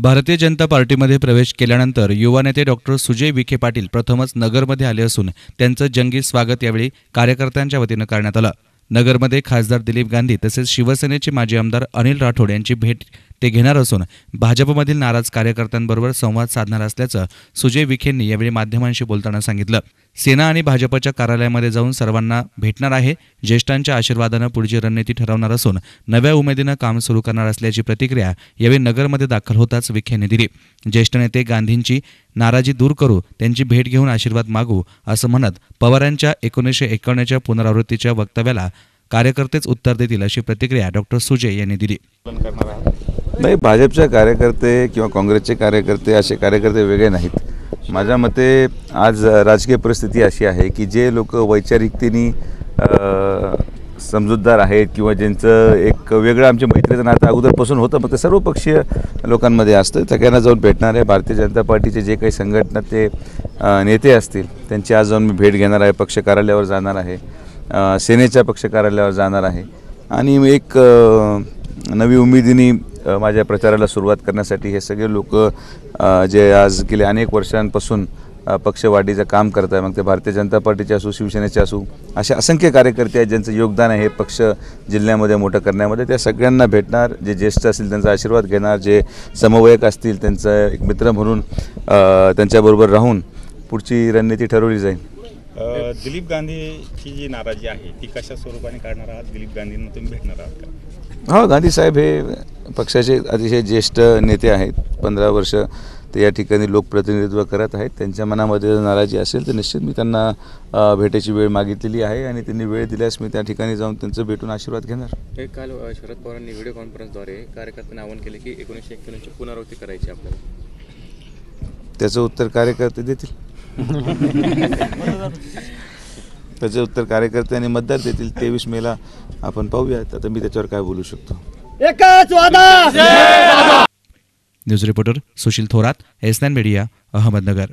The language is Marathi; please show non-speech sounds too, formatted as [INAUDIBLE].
भारतीय जनता पार्टीमध्ये प्रवेश केल्यानंतर युवा नेते डॉक्टर सुजय विखे पाटील प्रथमच नगरमध्ये आले असून त्यांचं जंगी स्वागत यावेळी कार्यकर्त्यांच्या वतीनं करण्यात आलं. नगरमध्ये खासदार दिलीप गांधी तसेच शिवसेनेचे माजी आमदार अनिल राठोड यांची भेट ते घेणार असून भाजपमधील नाराज कार्यकर्त्यांबरोबर संवाद साधणार असल्याचं सुजय विखेंनी यावेळी माध्यमांशी बोलताना सांगितलं. सेना आणि भाजपच्या कार्यालयामध्ये जाऊन सर्वांना भेटणार आहे. ज्येष्ठांच्या आशीर्वादानं पुढची रणनीती ठरवणार असून नव्या उमेदीनं काम सुरू करणार असल्याची प्रतिक्रिया यावेळी नगरमध्ये दाखल होताच विखेंनी दिली. ज्येष्ठ नेते गांधींची नाराजी दूर करू त्यांची भेट घेऊन आशीर्वाद मागू असं म्हणत पवारांच्या एकोणीसशे एकावन्नच्या पुनरावृत्तीच्या वक्तव्याला कार्यकर्तेच उत्तर देतील अशी प्रतिक्रिया डॉक्टर सुजय यांनी दिली. नाही भाजपचे कार्यकर्ते किंवा काँग्रेसचे कार्यकर्ते असे कार्यकर्ते वेगळे नाहीत. माझ्या मते आज राजकीय परिस्थिती अशी आहे की जे लोक वैचारिकतेने समजूतदार आहेत किंवा ज्यांचं एक वेगळं आमच्या मैत्रीचं नातं अगोदरपासून होतं मग ते सर्व पक्षीय लोकांमध्ये असतं. सगळ्यांना जाऊन भेटणार आहे. भारतीय जनता पार्टीचे जे काही संघटना ते नेते असतील त्यांची आज जाऊन मी भेट घेणार आहे. पक्ष कार्यालयावर जाणार आहे. सेनेच्या पक्ष कार्यालयावर जाणार आहे. आणि एक नवी उमेदीने माझ्या प्रचाराला सुरुवात करण्यासाठी हे सगळे लोक जे आज गेले अनेक वर्षांपासून पक्षवाढीचं काम करत आहे मग ते भारतीय जनता पार्टीचे असू शिवसेनेचे असू असे असंख्य कार्यकर्ते आहेत ज्यांचं योगदान आहे हे पक्ष जिल्ह्यामध्ये मोठं करण्यामध्ये. त्या सगळ्यांना भेटणार जे ज्येष्ठ असतील त्यांचा आशीर्वाद घेणार जे समवयक असतील त्यांचा एक मित्र म्हणून त्यांच्याबरोबर राहून पुढची रणनीती ठरवली जाईल. अ, दिलीप गांधीची जी नाराजी आहे ती कशा स्वरूपाने काढणार आहात? दिलीप गांधींना तुम्ही भेटणार आहात का? हो गांधी साहेब हे पक्षाचे अतिशय ज्येष्ठ नेते आहेत. पंधरा वर्ष ते या ठिकाणी लोकप्रतिनिधित्व करत आहेत. त्यांच्या मनामध्ये जर नाराजी असेल तर निश्चित मी त्यांना अ, भेटायची वेळ मागितलेली आहे आणि त्यांनी वेळ दिल्यास मी त्या ठिकाणी जाऊन त्यांचं भेटून आशीर्वाद घेणार. एक काल अ, शरद पवारांनी व्हिडिओ कॉन्फरन्सद्वारे कार्यकर्त्यांना आवाहन केले की एकोणीसशे एक्क्याण्णवची पुनरावृत्ती करायची आपल्याला. त्याचं उत्तर कार्यकर्ते देतील. [LAUGHS] त्याचं उत्तर कार्यकर्ते आणि मतदार देतील तेवीस मेला आपण पाहूयात. आता मी त्याच्यावर काय बोलू शकतो? एकच वादा! News reporter Sushil Thorat S nine media Ahmednagar.